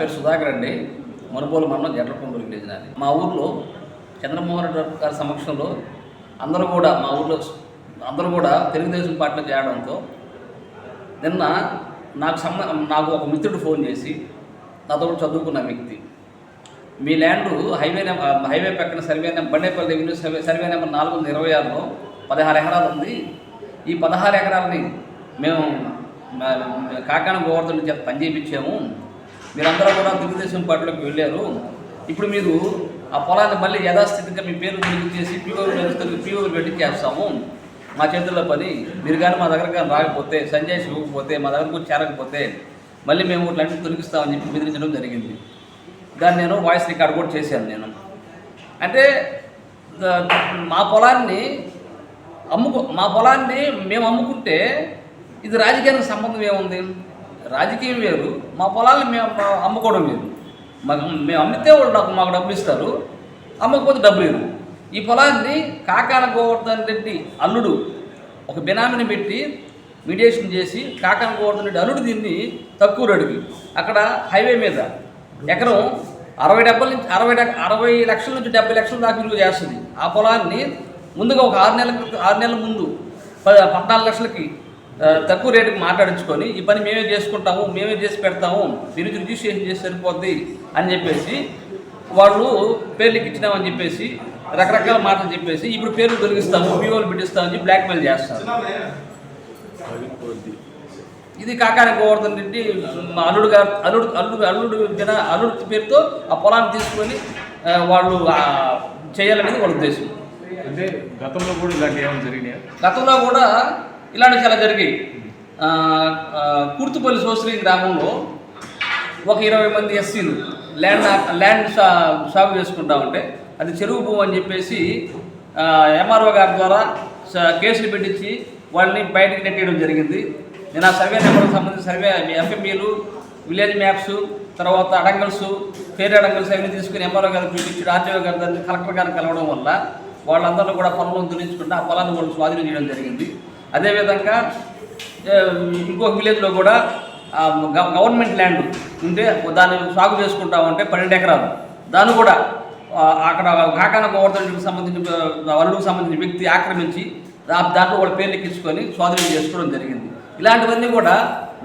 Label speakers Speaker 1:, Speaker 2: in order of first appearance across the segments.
Speaker 1: పేరు సుధాకర్ అండి. మనుబోలు మండలం జట్లకొండూరు విలేజ్ నాది. మా ఊర్లో చంద్రమోహన్ రెడ్డి గారి సమక్షంలో అందరూ కూడా మా ఊర్లో అందరూ కూడా తెలుగుదేశం పార్టీలో చేరడంతో నిన్న నాకు సంబ నాకు ఒక మిత్రుడు ఫోన్ చేసి నాతో చదువుకున్న వ్యక్తి. మీ ల్యాండ్ హైవే హైవే పక్కన survey number Bandepalli revenue survey survey number నాలుగు వందల ఇరవై ఆరులో పదహారు ఎకరాలు ఉంది. ఈ పదహారు ఎకరాలని మేము మ- కాకాన గోవర్ధన్ చేత పని చేయించాము మీరందరూ కూడా తెలుగుదేశం పార్టీలోకి వెళ్ళారు. ఇప్పుడు మీరు ఆ పొలాన్ని మళ్ళీ యథాస్థితిగా మీ పేరు చేసి పీఓ పీఓ పెట్టి చేస్తాము. మా చేతుల్లో పని. మీరు కానీ మా దగ్గర కానీ రాకపోతే సంజయ్ ఇవ్వకపోతే మా దగ్గరకు చేరకపోతే మళ్ళీ మేము ఇట్లాంటివి తొలగిస్తామని చెప్పి బెదిరించడం జరిగింది. దాన్ని నేను వాయిస్ రికార్డ్ కూడా చేశాను నేను. అంటే మా పొలాన్ని అమ్ముకో మా పొలాన్ని మేము అమ్ముకుంటే ఇది రాజకీయానికి సంబంధం ఏముంది? రాజకీయం వేరు మా పొలాన్ని మేము అమ్ముకోవడం వేరు. మాకు మేము అమ్మితే వాళ్ళు నాకు మాకు డబ్బులు ఇస్తారు అమ్మకపోతే డబ్బులు ఇరు ఈ పొలాన్ని కాకాన గోవర్ధన్ రెడ్డి అల్లుడు ఒక బినామిని పెట్టి మీడియేషన్ చేసి కాకాన గోవర్ధన్ రెడ్డి అల్లుడు దీన్ని తక్కువ రేటుకి అక్కడ హైవే మీద ఎకరం అరవై డెబ్బై నుంచి అరవై అరవై లక్షల నుంచి డెబ్బై లక్షల దాకా విలువ చేస్తుంది. ఆ పొలాన్ని ముందుగా ఒక ఆరు నెలల ఆరు నెలల ముందు పద్నాలుగు లక్షలకి తక్కువ రేటుకి మాట్లాడించుకొని ఈ పని మేమే చేసుకుంటాము మేమే చేసి పెడతాము మీరు రిజిస్ట్రేషన్ చేసి సరిపోద్ది అని చెప్పేసి వాళ్ళు పేర్లకి ఇచ్చినామని చెప్పేసి రకరకాల మాటలు చెప్పేసి ఇప్పుడు పేర్లు తొలగిస్తాము పీఓలు పెట్టిస్తామని బ్లాక్మెయిల్ చేస్తారు. ఇది కాకాని గోవర్ధన్ రెడ్డి మా అల్లుడు గారు అల్లుడు అల్లుడు అల్లుడు జన అల్లుడు పేరుతో ఆ పొలాన్ని తీసుకొని వాళ్ళు చేయాలనేది వాళ్ళ ఉద్దేశం.
Speaker 2: అంటే గతంలో కూడా ఇలాంటి ఏమైనా జరిగినాయా?
Speaker 1: గతంలో కూడా ఇలాంటివి చాలా జరిగాయి. కుర్తుపల్లి సోశ్రీ గ్రామంలో ఒక ఇరవై మంది ఎస్సీలు ల్యాండ్ ల్యాండ్ సా సాగు చేసుకుంటా ఉంటే అది చెరువు భూమి అని చెప్పేసి ఎంఆర్ఓ గారి ద్వారా కేసులు పెట్టించి వాళ్ళని బయటకు నెట్టేయడం జరిగింది. నేను ఆ సర్వే నెంబర్కి సంబంధించిన సర్వే ఎఫ్ఎంఈలు విలేజ్ మ్యాప్స్ తర్వాత అడంగల్స్ ఫేర్ అడంగల్స్ అవన్నీ తీసుకుని ఎంఆర్ఓ గారికి చూపించి ఆర్టీఓ గారి దగ్గర కలెక్టర్ గారిని కలవడం వల్ల వాళ్ళందరూ కూడా పొలంలో దురించుకుంటే ఆ పొలాన్ని వాళ్ళు స్వాధీనం చేయడం జరిగింది. అదేవిధంగా ఇంకొక విలేజ్లో కూడా గవర్నమెంట్ ల్యాండ్ ఉంటే దాన్ని సాగు చేసుకుంటామంటే పన్నెండు ఎకరాలు. దాన్ని కూడా అక్కడ కాకాన గోవర్ధన్కి సంబంధించిన వరుడికి సంబంధించిన వ్యక్తి ఆక్రమించి దాంట్లో వాళ్ళ పేర్లు ఎక్కించుకొని స్వాధీనం చేసుకోవడం జరిగింది. ఇలాంటివన్నీ కూడా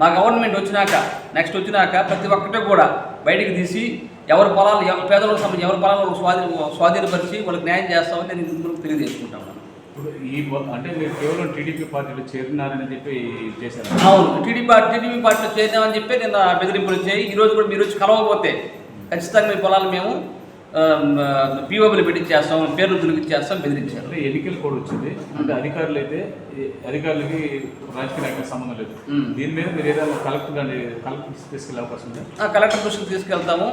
Speaker 1: మా గవర్నమెంట్ వచ్చినాక నెక్స్ట్ వచ్చినాక ప్రతి ఒక్కటి కూడా బయటికి తీసి ఎవరి పొలాలు ఎవ- పేదలకు సంబంధించి ఎవరి పొలాలు స్వాధీన స్వాధీనపరిచి వాళ్ళకి న్యాయం చేస్తామని నేను తెలియజేసుకుంటాను.
Speaker 2: ఇప్పుడు ఈ అంటే మీరు కేవలం టీడీపీ పార్టీలో చేరినారని చెప్పి చేశారు.
Speaker 1: అవును టీడీపీ పార్టీ టీడీపీ పార్టీలో చేద్దామని చెప్పి నిన్న బెదిరింపులు వచ్చాయి ఈ రోజు కూడా మీరు వచ్చి కలవకపోతే ఖచ్చితంగా మీ పొలాలు మేము పీఓబీలు పెట్టించేస్తాం పేర్లు తొలగిచ్చేస్తాం బెదిరించారు.
Speaker 2: ఎన్నికల కోడ్ వచ్చింది. అంటే అధికారులు అయితే ఈ అధికారులకి రాజకీయ నాయకులకు సంబంధం లేదు. దీని మీద మీరు ఏదైనా కలెక్టర్ కలెక్టర్ తీసుకెళ్ళే అవకాశం ఉందా?
Speaker 1: ఆ, కలెక్టర్ దృష్టికి తీసుకెళ్తాము.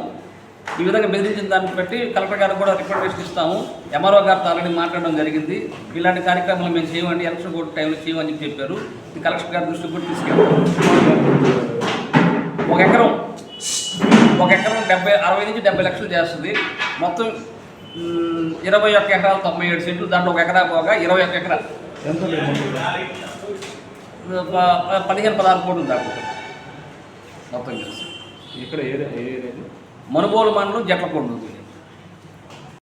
Speaker 1: ఈ విధంగా బెదిరించిన దాన్ని బట్టి కలెక్టర్ గారికి కూడా రిప్రజెంటేషన్ ఇస్తాము. ఎంఆర్ఓ గారితో ఆల్రెడీ మాట్లాడడం జరిగింది. ఇలాంటి కార్యక్రమాలు మేము చేయమండి ఎలక్షన్ కోర్టు టైంలో చేయమని చెప్పి చెప్పారు. ఇది కలెక్టర్ గారి దృష్టికి కూడా తీసుకెళ్తాము ఒక ఎకరం ఒక ఎకరం డెబ్బై అరవై నుంచి డెబ్బై లక్షలు చేస్తుంది. మొత్తం ఇరవై ఒక్క ఎకరాలు తొంభై ఏడు సెంట్లు. దాంట్లో ఒక ఎకరా పోగా ఇరవై ఒక్క ఎకరా. పదిహేను పదహారు కోట్లు దాకా మొత్తం కలిసి
Speaker 2: ఇక్కడ ఏ ఏ ఏరియా?
Speaker 1: మనుబోలు మండలం జట్లకొండ